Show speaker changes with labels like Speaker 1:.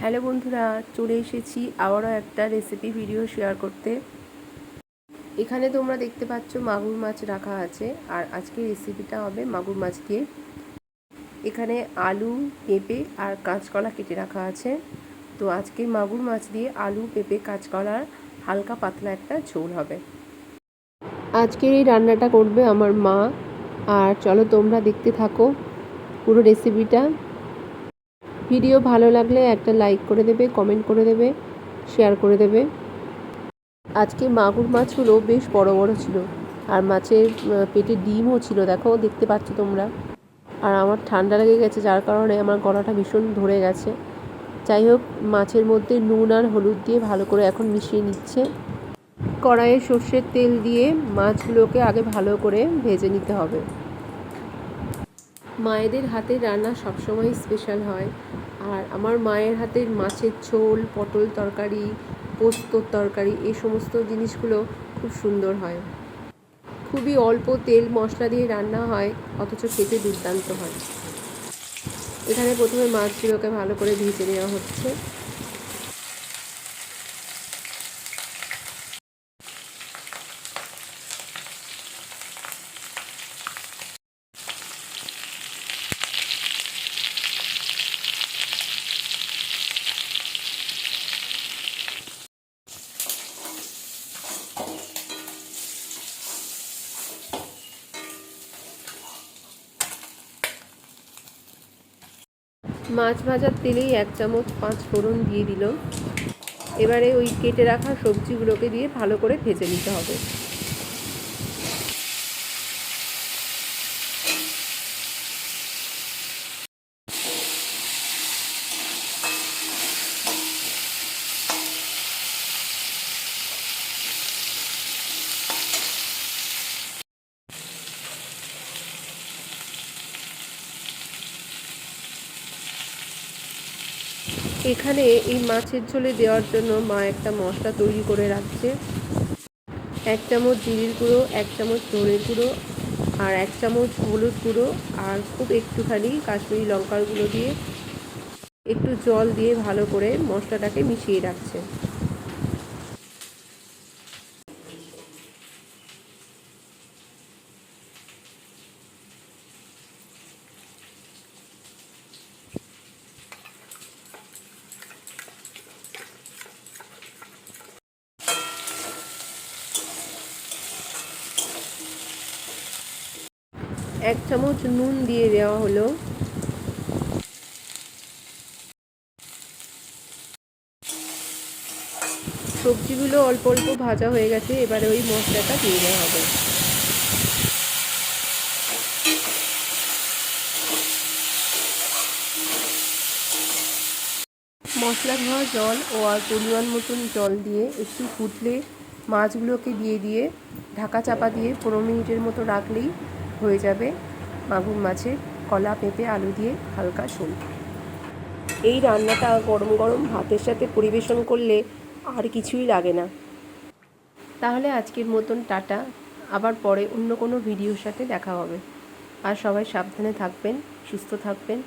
Speaker 1: Hello বন্ধুরা, চলে এসেছি আবারও একটা রেসিপি ভিডিও শেয়ার করতে। এখানে তোমরা দেখতে পাচ্ছ মাগুর মাছ রাখা আছে, আর আজকের রেসিপিটা হবে মাগুর মাছ দিয়ে। এখানে আলু, পেঁপে আর কাঁচকলা কেটে রাখা আছে। তো আজকে মাগুর মাছ দিয়ে আলু, পেঁপে কাঁচকলার হালকা পাতলা একটা ঝোল হবে। আজকের এই রান্নাটা করবে আমার মা। আর চলো তোমরা দেখতে থাকো পুরো রেসিপিটা ভিডিও ভালো লাগলে একটা লাইক করে দেবে কমেন্ট করে দেবে শেয়ার করে দেবে। আজকে মাগুর মাছগুলো বেশ বড় বড় ছিল। আর মাছের পেটে ডিমও ছিল, দেখো, দেখতে পাচ্ছ তোমরা। আর আমার ঠান্ডা লেগে গেছে, যার কারণে আমার গলাটা ভীষণ ধরে গেছে। যাই হোক, মাছের মধ্যে নুন আর হলুদ দিয়ে ভালো করে এখন মিশিয়ে নিচ্ছে। কড়াইয়ে সর্ষের তেল দিয়ে মাছগুলোকে আগে ভালো করে ভেজে নিতে হবে। মায়েদের হাতের রান্না সবসময় স্পেশাল হয়। আর আমার মায়ের হাতের মাছের ঝোল, পটল তরকারি পোস্তর তরকারি, এই সমস্ত জিনিসগুলো খুব সুন্দর হয়। খুবই অল্প তেল মশলা দিয়ে রান্না হয়, অথচ খেতে দুর্দান্ত হয়। এখানে প্রথমে মাছগুলোকে ভালো করে ভেজে নেওয়া হচ্ছে। মাছ ভাজার তেলেই এক চামচ পাঁচ ফোড়ন দিয়ে দিল এবারে ওই কেটে রাখা সবজিগুলোকে দিয়ে ভালো করে ভেজে নিতে হবে। এখানে এই মাছের ঝোলে দেওয়ার জন্য মা একটা মশলা তৈরি করে রাখছে। এক চামচ জিরির গুঁড়ো, এক চামচ ধনের গুঁড়ো আর এক চামচ হলুদ গুঁড়ো আর খুব একটুখানি কাশ্মীরি লঙ্কার গুঁড়ো দিয়ে একটু জল দিয়ে ভালো করে মশলাটাকে মিশিয়ে রাখছে। এক চামচ নুন দিয়ে দেওয়া হলো। সবজিগুলো অল্প অল্প ভাজা হয়ে গেছে, এবারে ওই মশলাটা দিয়ে দেওয়া হবে। মশলা ধোয়া জল ও আর পরিমাণ মতন জল দিয়ে একটু ফুটলে মাছগুলোকে দিয়ে দিয়ে ঢাকা চাপা দিয়ে পনেরো মিনিটের মতো রাখলেই হয়ে যাবে মাগুর মাছের কলা পেঁপে, আলু দিয়ে হালকা ঝোল। এই রান্নাটা গরম গরম ভাতের সাথে পরিবেশন করলে আর কিছুই লাগে না। তাহলে আজকের মতন টাটা। আবার পরে অন্য কোনো ভিডিওর সাথে দেখা হবে। আর সবাই সাবধানে থাকবেন, সুস্থ থাকবেন।